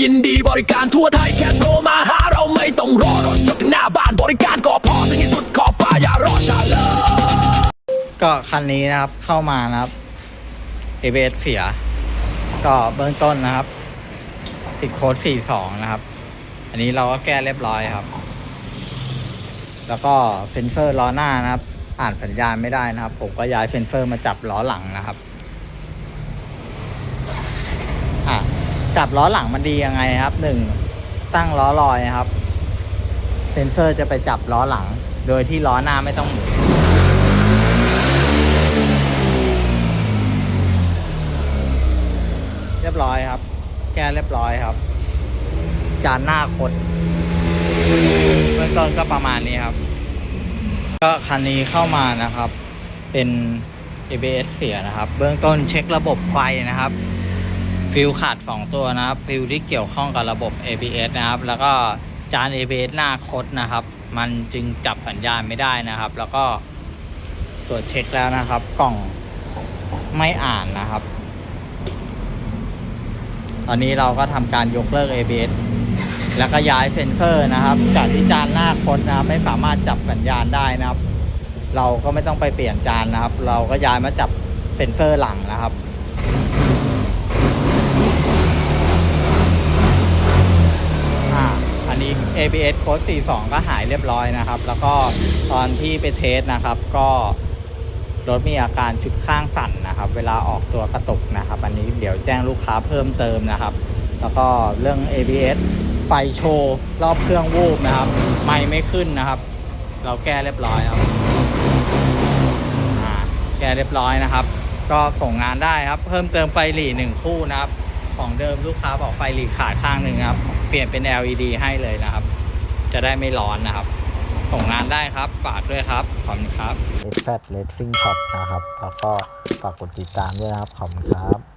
ยินดีบริการทั่วไทยแค่โทรมาหาเราไม่ต้องรอรถจบถึงหน้าบ้านบริการก็พอสิ่งที่สุดขอบฟ้าอย่ารอช้าเลย ก็คันนี้นะครับเข้ามานะครับ ABS เสีย ก็เบื้องต้นนะครับ ติดโค้ด 42 นะครับ อันนี้เราก็แก้เรียบร้อยครับ แล้วก็เฟนเซอร์ล้อหน้านะครับ อ่านสัญญาณไม่ได้นะครับ ผมก็ย้ายเฟนเซอร์มาจับล้อหลังนะครับ อะ จับล้อหลังมันดียังไงครับหนึ่งตั้งล้อลอยครับ เซนเซอร์จะไปจับล้อหลัง โดยที่ล้อหน้าไม่ต้องหมุนเรียบร้อยครับ แก้เรียบร้อยครับ จานหน้าคดเบื้องต้นก็ประมาณนี้ครับ ก็คันนี้เข้ามานะครับ เป็น ABS เสียนะครับ เบื้องต้นเช็คระบบไฟนะครับ ฟิลขาดสองตัวนะครับฟิลที่เกี่ยวข้องกับระบบ ABS นะครับ แล้วก็จาน ABS หน้าคดนะครับ มันจึงจับสัญญาณไม่ได้นะครับ แล้วก็ตรวจเช็คแล้วนะครับ กล่องไม่อ่านนะครับ ตอนนี้เราก็ทำการยกเลิก ABS แล้วก็ย้ายเซ็นเซอร์นะครับ จากที่จานหน้าคดนะครับ ไม่สามารถจับสัญญาณได้นะครับ เราก็ไม่ต้องไปเปลี่ยนจานนะครับ เราก็ย้ายมาจับเซ็นเซอร์หลังนะครับ อ่า อันนี้ ABS โค้ด42 ก็หายเรียบร้อยนะครับ แล้วก็ตอนที่ไปเทสนะครับ ก็รถมีอาการชุดข้างสั่นนะครับ เวลาออกตัวกระตุกนะครับ อันนี้เดี๋ยวแจ้งลูกค้าเพิ่มเติมนะครับ แล้วก็เรื่อง ABS ไฟโชว์รอบเครื่องวูบนะครับ ไม่ไม่ขึ้นนะครับ เราแก้เรียบร้อยครับแก้เรียบร้อยนะครับ ก็ส่งงานได้ครับ เพิ่มเติมไฟหลีหนึ่งคู่นะครับ ของเดิมลูกค้าบอกไฟหลีขาดข้างหนึ่งครับ เปลี่ยนเป็น LED ให้เลยนะครับ จะได้ไม่ร้อนนะครับ ส่งงานได้ครับฝากด้วยครับ ขอบคุณครับ e d f a t Racing Shop นะครับ แล้วก็ฝากกดติดตามด้วยนะครับ ขอบคุณครับ